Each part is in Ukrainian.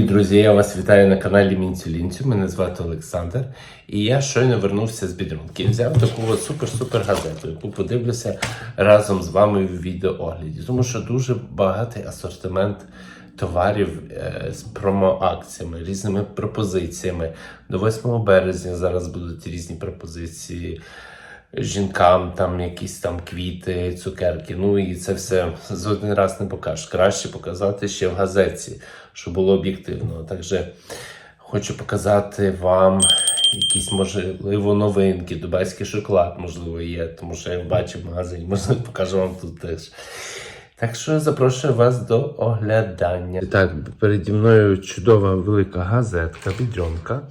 Друзі, я вас вітаю на каналі Мінцю-Лінцю. Мене звати Олександр. І я щойно вернувся з бідрунки. І взяв таку супер-супер газету, яку подивлюся разом з вами в відеоогляді. Тому що дуже багатий асортимент товарів е, з промоакціями, різними пропозиціями. До 8 березня зараз будуть різні пропозиції. Жінкам там якісь там квіти, цукерки. Ну і це все за один раз не покажеш. Краще показати ще в газеті, щоб було об'єктивно. Також хочу показати вам якісь можливо новинки. Дубайський шоколад, можливо, є, тому що я бачив в магазині, можливо, покажу вам тут теж. Так що запрошую вас до оглядання. Так, переді мною чудова велика газетка Бідрьонка.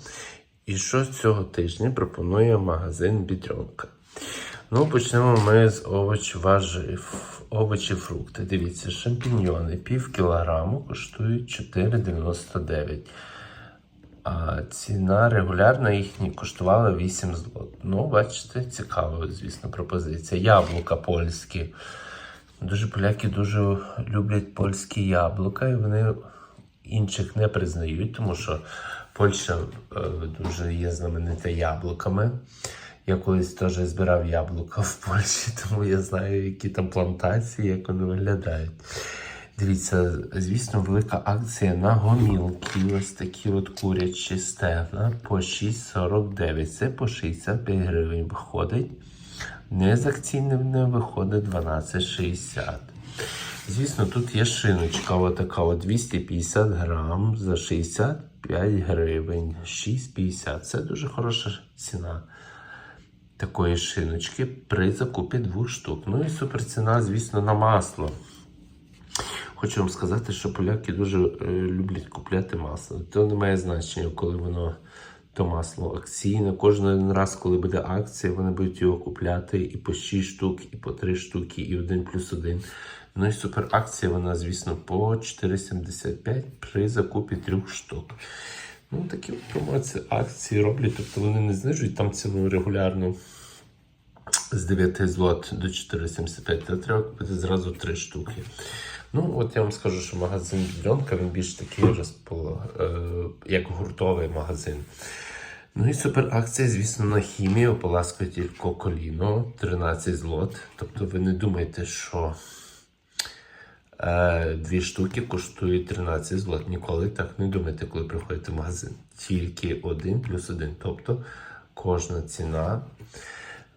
І що цього тижня пропонує магазин Бідрьонка? Ну, почнемо ми з овоч важив, овочі, фрукти. Дивіться, шампіньйони пів кілограму коштують 4,99. А ціна регулярна їхня коштувала 8 злот. Ну, бачите, цікава, звісно, пропозиція. Яблука польські. Дуже поляки дуже люблять польські яблука, і вони інших не признають, тому що Польща е, дуже є знаменита яблуками. Я колись теж збирав яблука в Польщі, тому я знаю, які там плантації, як вони виглядають. Дивіться, звісно, велика акція на гомілки. Ось такі от курячі стегна по 6,49. Це по 65 гривень виходить. Не з акційним не виходить 12,60. Звісно, тут є шиночка, отака от 250 грам за 65 гривень. 6,50. Це дуже хороша ціна такої шиночки при закупі двох штук. Ну і супер ціна, звісно, на масло. Хочу вам сказати, що поляки дуже е, люблять купляти масло. То не має значення, коли воно то масло акційне. Кожен раз, коли буде акція, вони будуть його купляти і по 6 штук, і по 3 штуки, і 1 плюс 1. Ну і супер акція, вона, звісно, по 4,75 при закупі 3 штук. Ну, такі промоції акції роблять, тобто вони не знижують там ціну регулярно з 9 злот до 4,75, то треба купити зразу 3 штуки. Ну, от я вам скажу, що магазин Бідрьонка, він більш такий розпол... е, як гуртовий магазин. Ну і супер акція, звісно, на хімію ополаскує тільки коліно 13 злот. Тобто ви не думайте, що е, дві штуки коштують 13 злот. Ніколи так не думайте, коли приходите в магазин. Тільки один плюс один. Тобто кожна ціна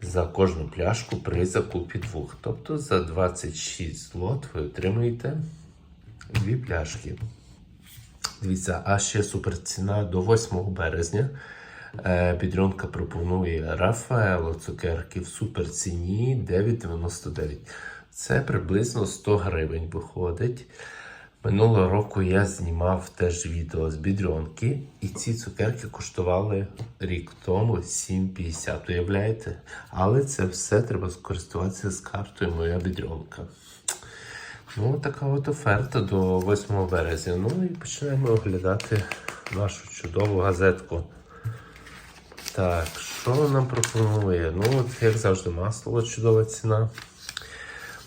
за кожну пляшку при закупі двох. Тобто за 26 злот ви отримуєте дві пляшки. Дивіться, а ще супер ціна до 8 березня. Е, пропонує Рафаело цукерки в суперціні 9,99. Це приблизно 100 гривень виходить. Минулого року я знімав теж відео з бідрьонки, і ці цукерки коштували рік тому 7,50. Уявляєте? Але це все треба скористуватися з картою Моя бідрьонка. Ну, така от оферта до 8 березня. Ну і починаємо оглядати нашу чудову газетку. Так, що нам пропонує? Ну, от, як завжди, масло, чудова ціна.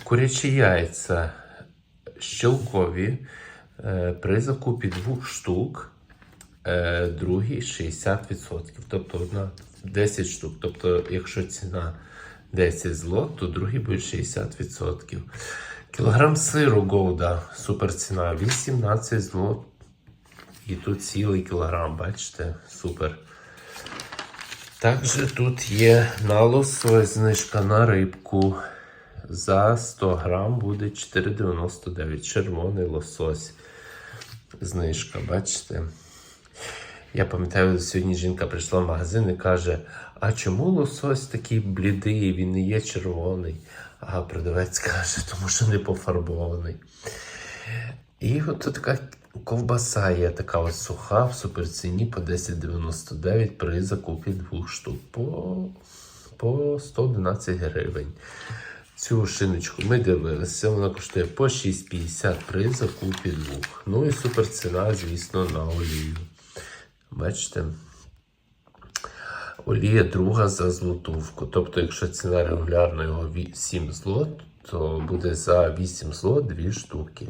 Курячі яйця щелкові е, при закупі двох штук, е, другий 60%. Тобто одна 10 штук. Тобто, якщо ціна 10 злот, то другий буде 60%. Кілограм сиру Гоуда, супер ціна 18 злот. І тут цілий кілограм, бачите, супер. Також тут є на лосось знижка на рибку. За 100 грам буде 4,99 червоний лосось. Знижка, бачите? Я пам'ятаю, сьогодні жінка прийшла в магазин і каже: А чому лосось такий блідий, він не є червоний? А продавець каже, тому що не пофарбований. І от така ковбаса є така ось суха в суперціні по 10,99 при закупі двох штук по, по 111 гривень. Цю шиночку ми дивилися, вона коштує по 6,50 при закупі двох. Ну і супер ціна, звісно, на олію. Бачите? Олія друга за злотувку. Тобто, якщо ціна регулярно його 7 злот, то буде за 8 злот 2 штуки.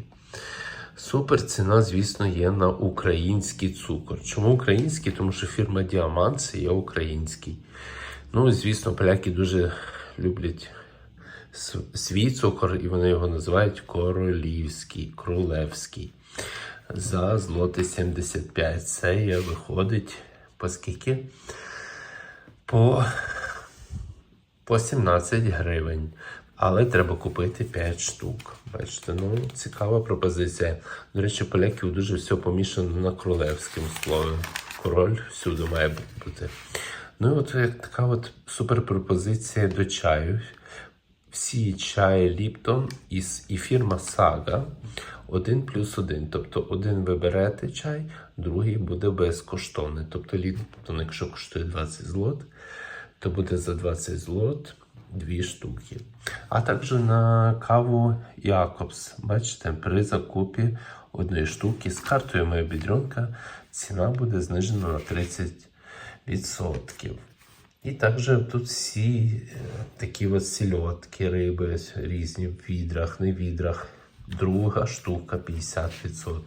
Супер ціна, звісно, є на український цукор. Чому український? Тому що фірма Діамант це є український. Ну, звісно, поляки дуже люблять свій цукор, і вони його називають королівський, королевський. За злоти 75. Це є, виходить по скільки? По, по 17 гривень. Але треба купити 5 штук. Бачите, ну цікава пропозиція. До речі, поляків дуже все помішано на королевському слові. Король всюди має бути. Ну і от як така от супер пропозиція до чаю. Всі чаї Ліптон і, фірма Сага один плюс один. Тобто один ви чай, другий буде безкоштовний. Тобто Ліптон, якщо коштує 20 злот, то буде за 20 злот дві штуки. А також на каву Якобс. Бачите, при закупі одної штуки з картою моя бідрюнка ціна буде знижена на 30%. І також тут всі е, такі от сільотки, риби різні в відрах, не відрах. Друга штука 50%.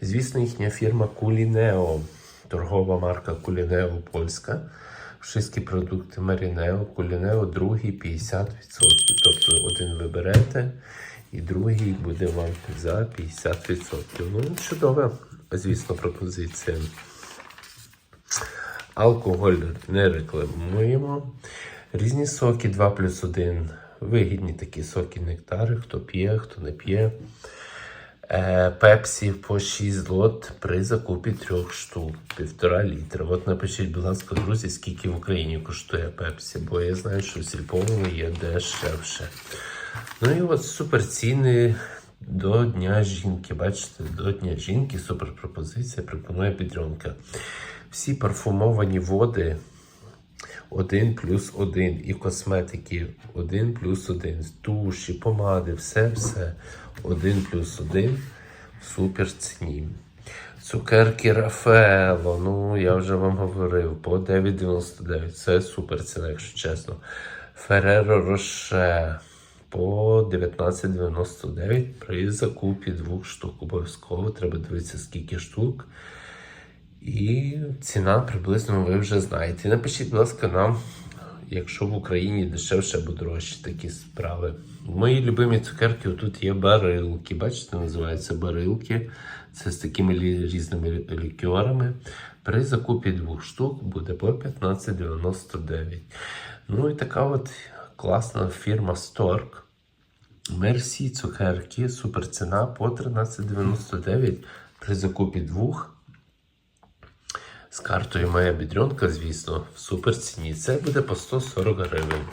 Звісно, їхня фірма Кулінео, торгова марка Кулінео польська. Всі продукти Марінео, Кулінео, другий 50%. Тобто один ви берете, і другий буде вам за 50%. Ну, чудова, звісно, пропозиція. Алкоголь не рекламуємо. Різні соки 2 плюс 1. Вигідні такі соки нектари, хто п'є, хто не п'є. Е, Пепсі по 6 злот при закупі трьох штук, півтора літра. От напишіть, будь ласка, друзі, скільки в Україні коштує Пепсі, бо я знаю, що в сільповому є дешевше. Ну і от супер ціни до Дня жінки. Бачите, до Дня жінки супер пропозиція пропонує підтримка. Всі парфумовані води 1 плюс 1 і косметики 1 плюс 1. Туші, помади, все-все 1 плюс 1 в супер ціні. Цукерки Рафаело, ну я вже вам говорив, по 9,99. Це супер ціна, якщо чесно. Фереро Роше по 19,99 при закупі двох штук. Обов'язково треба дивитися, скільки штук. І ціна приблизно ви вже знаєте. Напишіть, будь ласка, нам, якщо в Україні дешевше або дорожче такі справи. Мої любимі цукерки тут є барилки. Бачите, називаються барилки. Це з такими різними лікерами. При закупі двох штук буде по 15,99. Ну і така от класна фірма Stork. Мерсі цукерки, супер ціна по 13,99 при закупі двох. З картою моя бідрюнка, звісно, в супер ціні. Це буде по 140 гривень.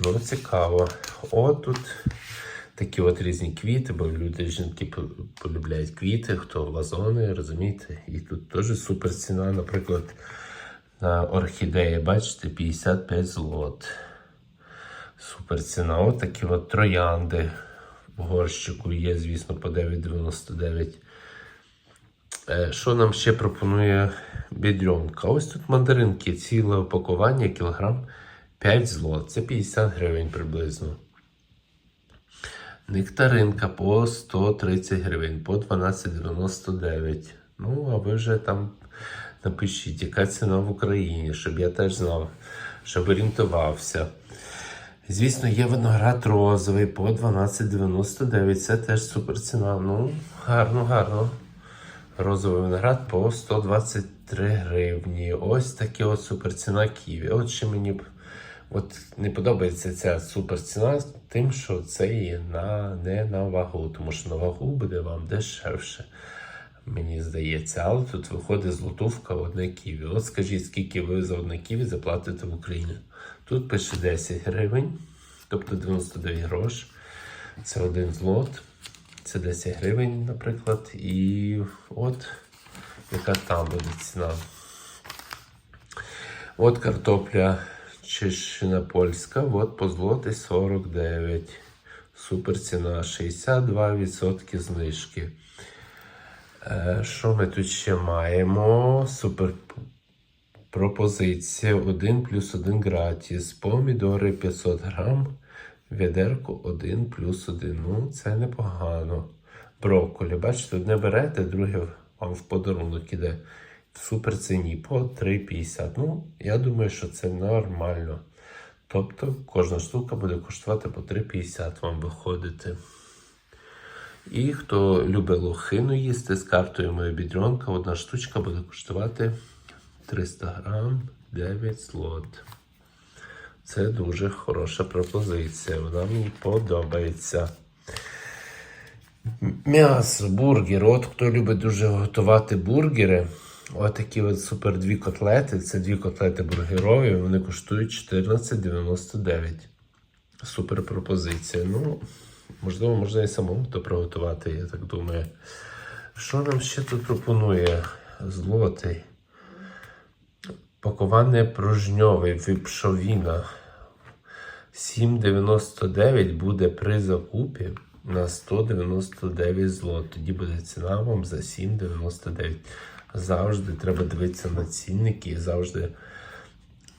Ну, цікаво. О, тут такі от різні квіти, бо люди, жінки полюбляють квіти, хто вазони, розумієте? І тут теж супер ціна, наприклад, на орхідеї, бачите, 55 злот. Супер ціна. От такі от троянди в горщику є, звісно, по 9,99. Е, Що нам ще пропонує бідрюнка? Ось тут мандаринки, ціле опакування, кілограм 5 злот. Це 50 гривень приблизно. Нектаринка по 130 гривень, по 12,99. Ну, а ви вже там напишіть, яка ціна в Україні, щоб я теж знав, щоб орієнтувався. Звісно, є виноград розовий по 12,99. Це теж супер ціна. Ну, гарно, гарно. Розовий виноград по 123 гривні. Ось таке от суперціна Ківі. От ще мені от не подобається ця суперціна тим, що це є на, не на вагу, тому що на вагу буде вам дешевше. Мені здається, але тут виходить злотувка одне ківі. От скажіть, скільки ви за одне ківі заплатите в Україні? Тут пише 10 гривень, тобто 99 грош. Це один злот. Це 10 гривень, наприклад. І от яка там буде ціна. От картопля чищена польська, от по злоти 49. Супер ціна, 62% знижки. Е, Що ми тут ще маємо? Супер пропозиція 1 плюс 1 гратіс. Помідори 500 грам. Відерко 1 плюс 1. Ну, це непогано. брокколі. Бачите, одне берете, друге вам в подарунок іде в супер ціні по 3,50. Ну, я думаю, що це нормально. Тобто кожна штука буде коштувати по 3,50 вам виходити. І хто любить лохину їсти з картою моя бідронка, одна штучка буде коштувати 300 грам 9 злот. Це дуже хороша пропозиція. Вона мені подобається. М'ясо, бургер. От хто любить дуже готувати бургери. От такі от супер дві котлети. Це дві котлети бургерові. Вони коштують 14,99. Супер пропозиція. Ну, можливо, можна і самому то приготувати, я так думаю. Що нам ще тут пропонує злотий? Пакування пружньове випшовіна. 7,99 буде при закупі на 199 злот. Тоді буде ціна вам за 7,99. Завжди треба дивитися на цінники і завжди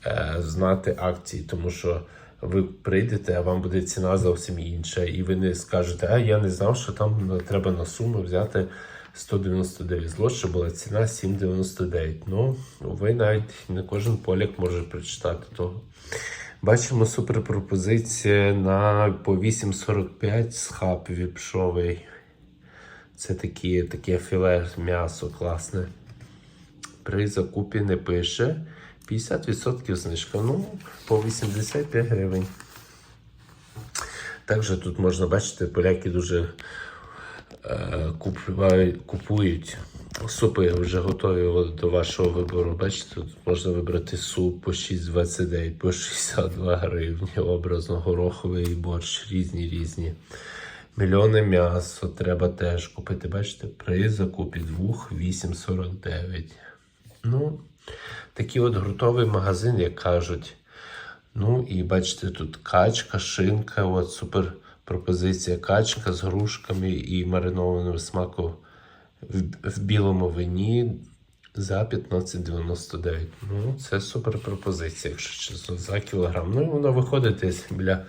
е, знати акції, тому що ви прийдете, а вам буде ціна зовсім інша. І ви не скажете, а я не знав, що там треба на суму взяти 199 злот, що була ціна 7,99. Ну, ви навіть не кожен поляк може прочитати того. Бачимо суперпропозиція на по 8,45 з хаб віпшовий. Це такі, таке філе м'ясо класне. При закупі не пише. 50% знижка. Ну, по 85 гривень. Також тут можна бачити, поляки дуже е, купують супи вже готові до вашого вибору. Бачите, тут можна вибрати суп по 6,29, по 62 гривні, образно гороховий борщ, різні різні. Мільйони м'ясо треба теж купити. Бачите, при закупі двох 8,49. Ну, такий от грунтовий магазин, як кажуть. Ну і бачите, тут качка, шинка, от супер пропозиція качка з грушками і маринованим смаком в, білому вині за 15,99. Ну, це супер пропозиція, якщо чесно, за кілограм. Ну і воно виходить десь біля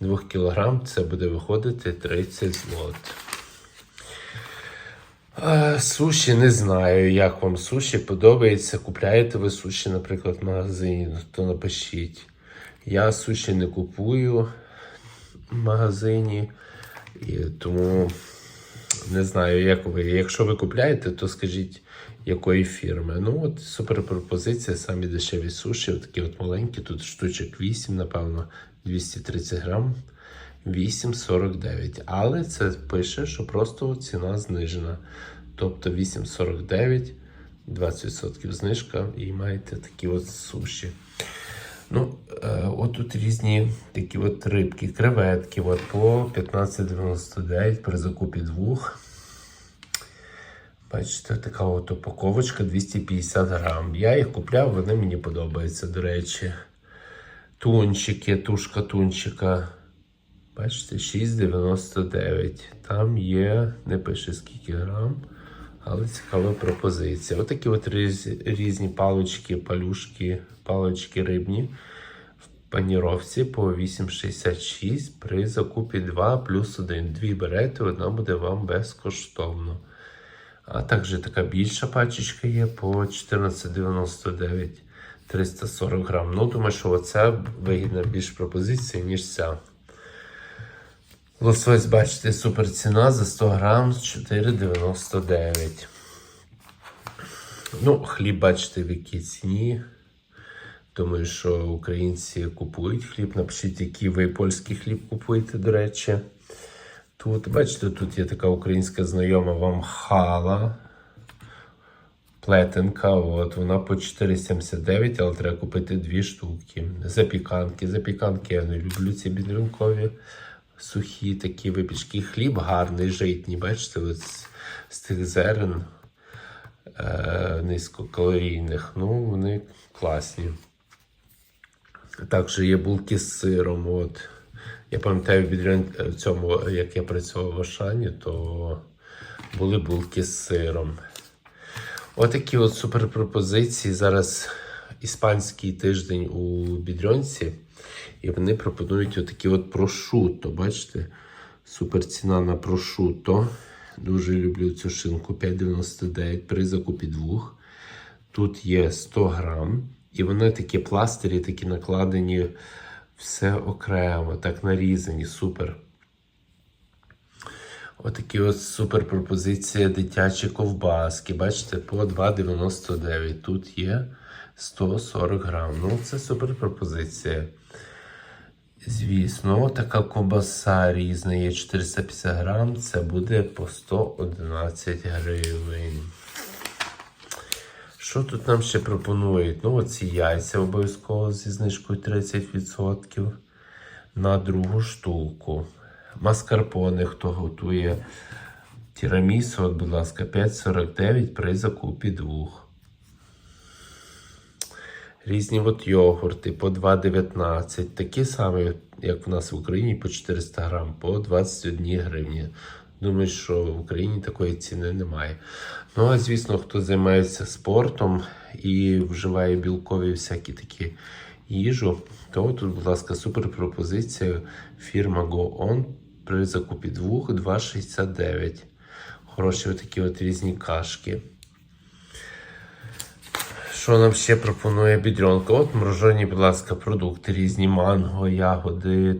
2 кілограм, це буде виходити 30 злот. Суші не знаю, як вам суші подобається. Купляєте ви суші, наприклад, в магазині, то напишіть. Я суші не купую в магазині, і тому не знаю, як ви. Якщо ви купляєте, то скажіть, якої фірми. Ну, от супер пропозиція, самі дешеві суші, такі от маленькі, тут штучок 8, напевно, 230 грам. 8,49. Але це пише, що просто ціна знижена. Тобто 8,49, 20% знижка і маєте такі от суші. Ну, е, от тут різні такі от рибки, креветки от по 15,99 при закупі двох. Бачите, така от упаковочка 250 грам. Я їх купляв, вони мені подобаються, до речі. Тунчики, тушка тунчика. Бачите, 6,99. Там є, не пише скільки грам, але цікава пропозиція. Отакі от різ, різні палички, палюшки, палички рибні в паніровці по 8,66 при закупі 2 плюс 1. Дві берете, одна буде вам безкоштовно. А також така більша пачечка є по 14,99 340 грам. Ну, думаю, що оця вигідна більш пропозиція, ніж ця. Лосось, бачите, супер ціна за 100 грам 4,99. Ну, хліб, бачите, в якій ціні. Думаю, що українці купують хліб. Напишіть, який ви польський хліб купуєте, до речі. Тут, бачите, тут є така українська знайома вам хала. Плетенка, от вона по 4,79, але треба купити дві штуки. Запіканки. Запіканки я не люблю ці бідрункові. Сухі такі випічки. Хліб гарний, житній. Бачите, от з, тих зерен е, низькокалорійних. Ну, вони класні. Також є булки з сиром. От. Я пам'ятаю, в в цьому, як я працював в Ашані, то були булки з сиром. Отакі от суперпропозиції. Зараз іспанський тиждень у Бідрьонці. І вони пропонують отакі от прошутто. Бачите? Супер ціна на прошутто Дуже люблю цю шинку 5,99 при закупі двох. Тут є 100 грам, і вони такі пластирі, такі накладені, все окремо, так нарізані, супер. Отакі от супер пропозиція дитячі ковбаски. Бачите, по 2,99. Тут є 140 грам. Ну, це супер пропозиція. Звісно, така ковбаса різна є 450 грам. Це буде по 111 гривень. Що тут нам ще пропонують? Ну, оці яйця обов'язково зі знижкою 30% на другу штуку. Маскарпоне, хто готує тірамісу, от, будь ласка, 5,49 при закупі двох. Різні от йогурти по 2,19. Такі самі, як в нас в Україні, по 400 грам, по 21 гривні. Думаю, що в Україні такої ціни немає. Ну, а звісно, хто займається спортом і вживає білкові всякі такі їжу, то тут, будь ласка, супер пропозиція фірма Go On при закупі двох 2,69. Хороші такі от різні кашки. Що нам ще пропонує бідренка? От морожені, будь ласка, продукти різні, манго, ягоди,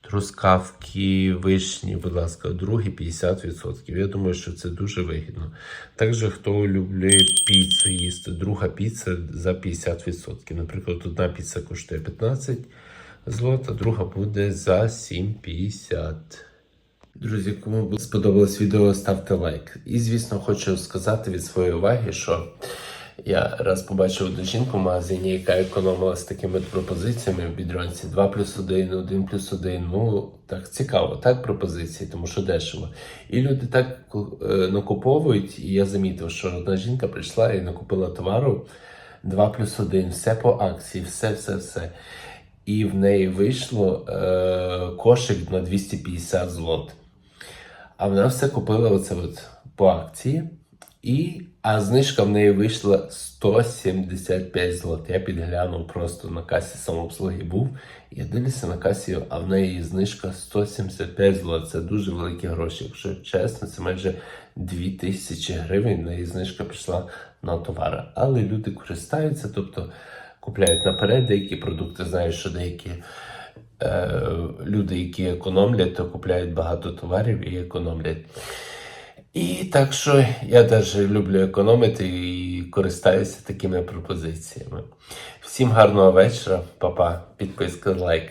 трускавки, вишні, будь ласка, другі 50%. Я думаю, що це дуже вигідно. Також хто любить піцу їсти, друга піца за 50%. Наприклад, одна піца коштує 15 злот, а друга буде за 7,50. Друзі, кому сподобалось відео, ставте лайк. І, звісно, хочу сказати від своєї уваги, що я раз побачив одну жінку в магазині, яка економила з такими пропозиціями в бідронці 2 плюс 1, 1 плюс 1. Ну, так цікаво, так пропозиції, тому що дешево. І люди так е, накуповують, і я замітив, що одна жінка прийшла і накупила товару 2 плюс 1, все по акції, все, все, все. І в неї вийшло е, кошик на 250 злот. А вона все купила оце от по акції. І, а знижка в неї вийшла 175 злот. Я підглянув просто на касі самообслуги був. Я дивлюся на касі, а в неї знижка 175 злот. Це дуже великі гроші. Якщо чесно, це майже 2000 гривень. Неї знижка пішла на товари. Але люди користаються, тобто купляють наперед деякі продукти. Знаю, що деякі е, люди, які економлять, то купляють багато товарів і економлять. І так що я теж люблю економити і користаюся такими пропозиціями. Всім гарного вечора, папа, підписка, лайк.